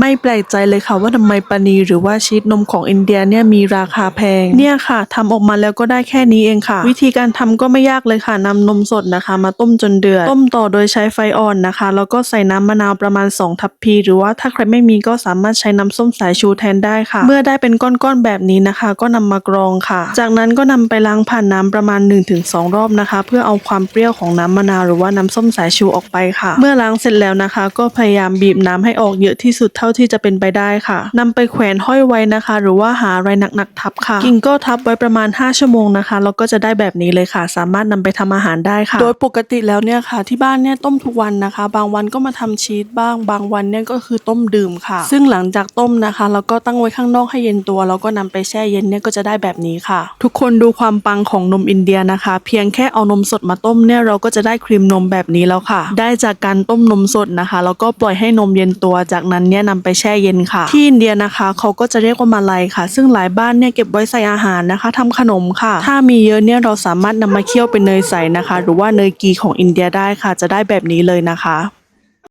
ไม่แปลกใจเลยค่ะว่าทำไมปานีหรือว่าชีสนมของอินเดียเนี่ยมีราคาแพงเนี่ยค่ะทำออกมาแล้วก็ได้แค่นี้เองค่ะ วิธีการทำก็ไม่ยากเลยค่ะนำนมสดนะคะ มาต้มจนเดือดต้มต่อโดยใช้ไฟอ่อนนะคะ แล้วก็ใส่น้ำมะนาวประมาณ 2 ทัพพี หรือว่าถ้าใครไม่มีก็สามารถใช้น้ำส้มสายชูแทนได้ค่ะ เมื่อได้เป็นก้อนๆแบบนี้นะคะ ก็นำมากรองค่ะ จากนั้นก็นำไปล้างผ่านน้ำประมาณ 1-2 รอบนะคะ เพื่อเอาความเปรี้ยวของน้ำมะนาวหรือว่าน้ำส้มสายชูออกไปค่ะ เมื่อล้างเสร็จแล้วนะคะ ก็พยายามบีบน้ำให้ออกเยอะที่สุดเท่าที่จะเป็นไปได้ค่ะนำไปแขวนห้อยไว้นะคะ หรือว่าหาอะไรหนักๆทับค่ะ กิ่งก็ทับไว้ประมาณ 5 ชั่วโมงนะคะแล้วก็จะได้แบบนี้เลยค่ะ สามารถนำไปทำอาหารได้ค่ะ โดยปกติแล้วเนี่ยค่ะที่บ้านเนี่ยต้มทุกวันนะคะ บางวันก็มาทำชีสบ้าง บางวันเนี่ยก็คือต้มดื่มค่ะ ซึ่งหลังจากต้มนะคะแล้วก็ตั้งไว้ข้างนอกให้เย็นตัว แล้วก็นำไปแช่เย็นเนี่ยก็จะได้แบบนี้ค่ะ ทุกคนดูความปังของนมอินเดียนะคะ เพียงแค่เอานมสดมาต้มเนี่ยเราก็จะได้ครีมนมแบบนี้แล้วค่ะ ได้จากการต้มนมสดนะคะ แล้วก็ปล่อยให้นมเย็นตัวจากนั้นเนี่ยนำไปแช่เย็นค่ะ ที่อินเดียนะคะเขาก็จะเรียกว่ามาลัยค่ะ ซึ่งหลายบ้านเนี่ยเก็บไว้ใส่อาหารนะคะทำขนมค่ะ ถ้ามีเยอะเนี่ยเราสามารถนำมาเคี่ยวเป็นเนยใสนะคะ หรือว่าเนยกีของอินเดียได้ค่ะ จะได้แบบนี้เลยนะคะ